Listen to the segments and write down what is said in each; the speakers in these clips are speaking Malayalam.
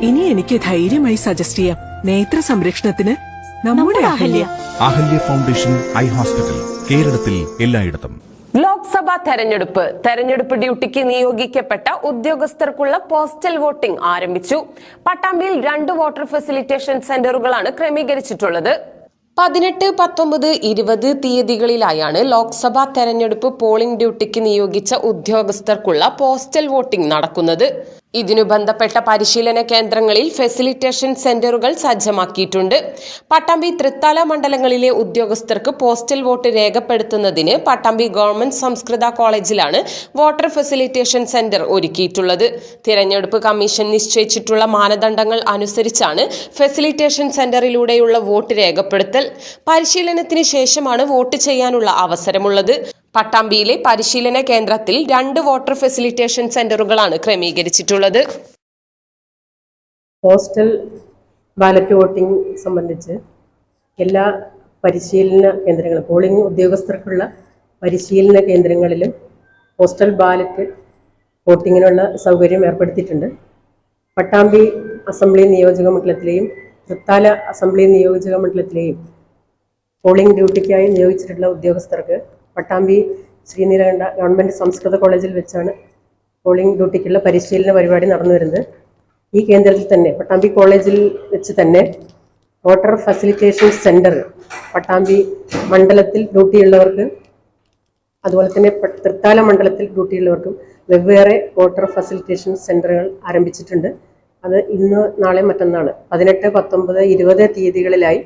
ഇനി എനിക്ക് ധൈര്യമായി സജസ്റ്റ് ചെയ്യാം. നേത്ര സംരക്ഷണത്തിന് നമ്മുടെ Ahalya. Ahalya foundation eye hospital കേരളത്തിൽ എല്ലായിടത്തും. ലോക്സഭാ തെരഞ്ഞെടുപ്പ്. തെരഞ്ഞെടുപ്പ് ഡ്യൂട്ടിക്ക് നിയോഗിക്കപ്പെട്ട ഉദ്യോഗസ്ഥർക്കുള്ള പോസ്റ്റൽ വോട്ടിംഗ് ആരംഭിച്ചു. പട്ടാമ്പിയിൽ രണ്ട് വോട്ടർ ഫെസിലിറ്റേഷൻ സെന്ററുകളാണ് ക്രമീകരിച്ചിട്ടുള്ളത്. പതിനെട്ട് പത്തൊമ്പത് ഇരുപത് തീയതികളിലായാണ് ലോക്സഭാ തെരഞ്ഞെടുപ്പ് പോളിംഗ് ഡ്യൂട്ടിക്ക് നിയോഗിച്ച ഉദ്യോഗസ്ഥർക്കുള്ള പോസ്റ്റൽ വോട്ടിംഗ് നടക്കുന്നത്. ഇതിനു ബന്ധപ്പെട്ട പരിശീലന കേന്ദ്രങ്ങളിൽ ഫെസിലിറ്റേഷൻ സെന്ററുകൾ സജ്ജമാക്കിയിട്ടുണ്ട്. പട്ടാമ്പി തൃത്താല മണ്ഡലങ്ങളിലെ ഉദ്യോഗസ്ഥർക്ക് പോസ്റ്റൽ വോട്ട് രേഖപ്പെടുത്തുന്നതിന് പട്ടാമ്പി ഗവൺമെന്റ് സംസ്കൃത കോളേജിലാണ് വോട്ടർ ഫെസിലിറ്റേഷൻ സെന്റർ ഒരുക്കിയിട്ടുള്ളത്. തിരഞ്ഞെടുപ്പ് കമ്മീഷൻ നിശ്ചയിച്ചിട്ടുള്ള മാനദണ്ഡങ്ങൾ അനുസരിച്ചാണ് ഫെസിലിറ്റേഷൻ സെന്ററിലൂടെയുള്ള വോട്ട് രേഖപ്പെടുത്തൽ. പരിശീലനത്തിന് ശേഷമാണ് വോട്ട് ചെയ്യാനുള്ള അവസരമുള്ളത്. പട്ടാമ്പിയിലെ പരിശീലന കേന്ദ്രത്തിൽ രണ്ട് വാട്ടർ ഫെസിലിറ്റേഷൻ സെന്ററുകളാണ് ക്രമീകരിച്ചിട്ടുള്ളത്. പോസ്റ്റൽ ബാലറ്റ് വോട്ടിംഗ് സംബന്ധിച്ച് എല്ലാ പരിശീലന കേന്ദ്രങ്ങളും പോളിംഗ് ഉദ്യോഗസ്ഥർക്കുള്ള പരിശീലന കേന്ദ്രങ്ങളിലും പോസ്റ്റൽ ബാലറ്റ് വോട്ടിങ്ങിനുള്ള സൗകര്യം ഏർപ്പെടുത്തിയിട്ടുണ്ട്. പട്ടാമ്പി അസംബ്ലി നിയോജക മണ്ഡലത്തിലെയും തൃത്താല അസംബ്ലി നിയോജക മണ്ഡലത്തിലെയും പോളിംഗ് ഡ്യൂട്ടിക്കായി നിയോഗിച്ചിട്ടുള്ള ഉദ്യോഗസ്ഥർക്ക് പട്ടാമ്പി ശ്രീനീലകണ്ഠ ഗവൺമെന്റ് സംസ്കൃത കോളേജിൽ വെച്ചാണ് പോളിംഗ് ഡ്യൂട്ടിക്കുള്ള പരിശീലന പരിപാടി നടന്നു വരുന്നത്. ഈ കേന്ദ്രത്തിൽ തന്നെ പട്ടാമ്പി കോളേജിൽ വെച്ച് തന്നെ വോട്ടർ ഫെസിലിറ്റേഷൻ സെന്റർ പട്ടാമ്പി മണ്ഡലത്തിൽ ഡ്യൂട്ടിയുള്ളവർക്ക് അതുപോലെ തന്നെ തൃത്താല മണ്ഡലത്തിൽ ഡ്യൂട്ടിയുള്ളവർക്കും വെവ്വേറെ വോട്ടർ ഫെസിലിറ്റേഷൻ സെന്ററുകൾ ആരംഭിച്ചിട്ടുണ്ട്. അത് ഇന്ന് നാളെ മറ്റന്നാൾ പതിനെട്ട് പത്തൊമ്പത് ഇരുപത് തീയതികളിലായി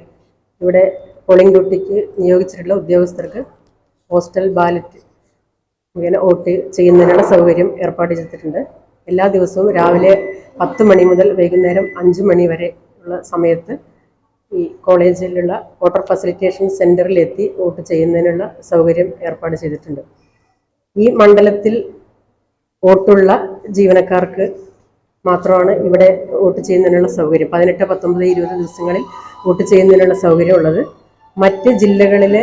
ഇവിടെ പോളിംഗ് ഡ്യൂട്ടിക്ക് നിയോഗിച്ചിട്ടുള്ള ഉദ്യോഗസ്ഥർക്ക് പോസ്റ്റൽ ബാലറ്റ് മുഖേന വോട്ട് ചെയ്യുന്നതിനുള്ള സൗകര്യം ഏർപ്പാട് ചെയ്തിട്ടുണ്ട്. എല്ലാ ദിവസവും രാവിലെ പത്ത് മണി മുതൽ വൈകുന്നേരം അഞ്ച് മണി വരെ ഉള്ള സമയത്ത് ഈ കോളേജിലുള്ള വോട്ടർ ഫെസിലിറ്റേഷൻ സെന്ററിലെത്തി വോട്ട് ചെയ്യുന്നതിനുള്ള സൗകര്യം ഏർപ്പാട് ചെയ്തിട്ടുണ്ട്. ഈ മണ്ഡലത്തിൽ വോട്ടുള്ള ജീവനക്കാർക്ക് മാത്രമാണ് ഇവിടെ വോട്ട് ചെയ്യുന്നതിനുള്ള സൗകര്യം. പതിനെട്ട് പത്തൊമ്പത് ഇരുപത് ദിവസങ്ങളിൽ വോട്ട് ചെയ്യുന്നതിനുള്ള സൗകര്യം ഉള്ളത് മറ്റ് ജില്ലകളിലെ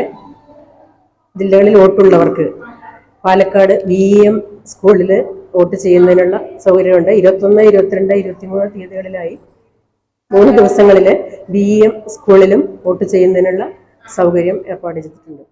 ജില്ലകളിൽ വോട്ടുള്ളവർക്ക് പാലക്കാട് വി എം സ്കൂളിൽ വോട്ട് ചെയ്യുന്നതിനുള്ള സൗകര്യമുണ്ട്. ഇരുപത്തൊന്ന് ഇരുപത്തിരണ്ട് ഇരുപത്തിമൂന്ന് തീയതികളിലായി മൂന്ന് ദിവസങ്ങളിൽ ബി എം സ്കൂളിലും വോട്ട് ചെയ്യുന്നതിനുള്ള സൗകര്യം ഏർപ്പാട് ചെയ്തിട്ടുണ്ട്.